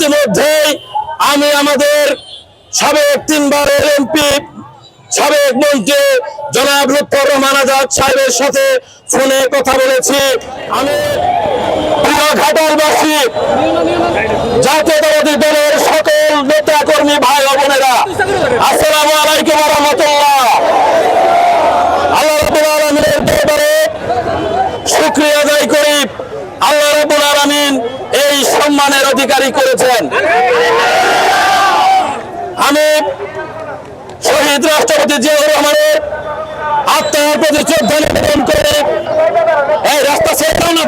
ইতিমধ্যেই আমি আমাদের সাবেক তিনবারের এমপি, সাবেক মন্ত্রী জনাব লুৎফর রহমান আজাদ সাহেবের সাথে ফোনে কথা বলেছি। আমি ঘাটালবাসী জাতীয়তাবাদী দলের সকল নেতা কর্মী ভাই বোনেরা, আসসালামু আলাইকুম রহমতুল্লাহ। আল্লাহ রাব্বুল আলামিনের দরবারে শুকরিয়া আদায় করি। আল্লাহ রাব্বুল আলামিন সম্মানের অধিকারী করেছেন। আমি শহীদ রাষ্ট্রপতি জিয়াউর রহমানের আত্মার প্রতি শ্রদ্ধা নিবেদন করে এই রাস্তা ছেড়ে না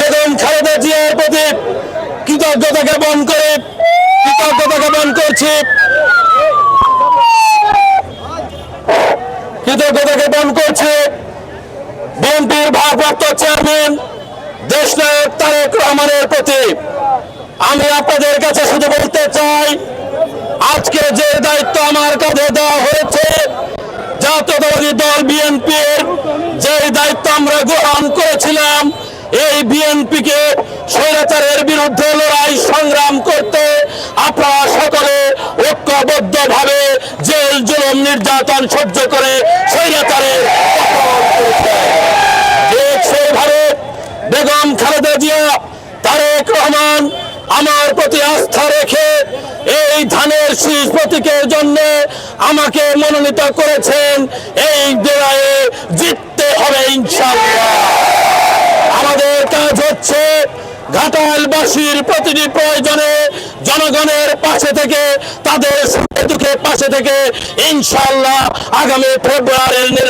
বেগম খালেদা জিয়ার প্রতি কৃতজ্ঞতা জ্ঞাপন করে কৃতজ্ঞতা জ্ঞাপন করছি। কৃতজ্ঞতা জ্ঞাপন করছে। বিএনপির ভারপ্রাপ্ত চেয়ারম্যান দেশনায়ক তারেক রহমানের প্রতি আমি আপনাদের কাছে শুধু বলতে চাই আজকে যে দায়িত্ব আমার কাঁধে দেওয়া হয়েছে, জাতীয়তাবাদী দল বিএনপির যে দায়িত্ব আমরা গ্রহণ করেছিলাম, এই বিএনপিকে স্বৈরাচারের বিরুদ্ধে লড়াই সংগ্রাম করতে আপনারা সকলে ঐক্যবদ্ধ ভাবে জেল জুলুম নির্যাতন সহ্য করে স্বৈরাচারের বেগম খালেদা জিয়া, তারেক রহমান আমার প্রতি আস্থা রেখে এই ধানের শীষ প্রতীকের জন্য আমাকে মনোনীত করেছেন। এই জেলায় জিততে হবে ইনশাআল্লাহ। আমাদের কাজ হচ্ছে ঘাটালবাসীর প্রতিটি প্রয়োজনে জনগণের পাশে থেকে, তাদের সুখে পাশে থেকে ইনশাআল্লাহ আগামী ফেব্রুয়ারির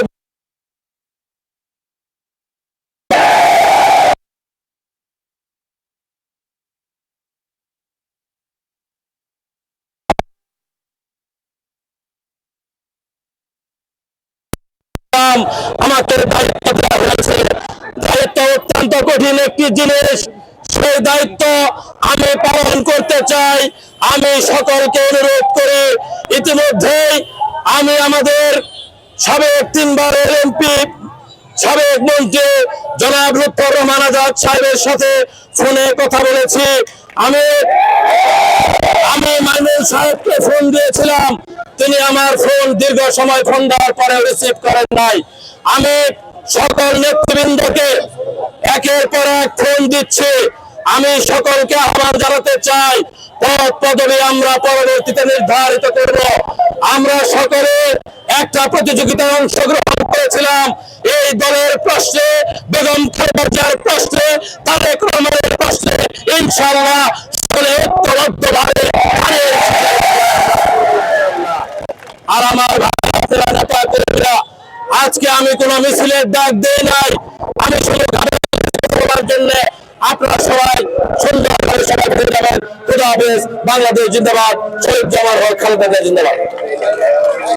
করলাম, আমাকে দায়িত্ব দেওয়া হয়েছে। দায়িত্ব অত্যন্ত কঠিন একটি জিনিস। সেই দায়িত্ব আমি পালন করতে চাই। আমি সকলকে অনুরোধ করি ইতিমধ্যেই আমি আমাদের সাবেক তিনবার তিনবারের এমপি সাবেক মন্ত্রী জনাব লুৎফর রহমান আজাদ সাহেবের সাথে ফোনে কথা বলেছি। আমি আমি মাইনুল সাহেবকে ফোন দিয়েছিলাম। তিনি আমার ফোন দীর্ঘ সময় ফোন দেওয়ার পরে রিসিভ করেন নাই। আমি সকল নেতৃবৃন্দকে একের পর এক ফোন দিচ্ছি। আমি সকলকে আহ্বান জানাতে চাই, পদ পদবি আমরা পরবর্তীতে নির্ধারিত করব। আমরা সকলে একটা প্রতিযোগিতায় অংশগ্রহণ করেছিলাম। এই দলের প্রশ্নে, বেগম খালেদা জিয়ার প্রশ্নে, তারেক রহমানের প্রশ্নে, ইনশাআল্লাহ সকলে ঐক্যবদ্ধভাবে ধানের আর আমার আজকে আমি কোন মিছিলের ডাক দিই নাই। আমি শুধু জন্য আপনারা সবাই সুন্দরভাবে সবাই ফিরে যাবেন। খুদা হাফেজ, বাংলাদেশ জিন্দাবাদ, শহীদ জামাল হক খালেদা জিন্দাবাদ।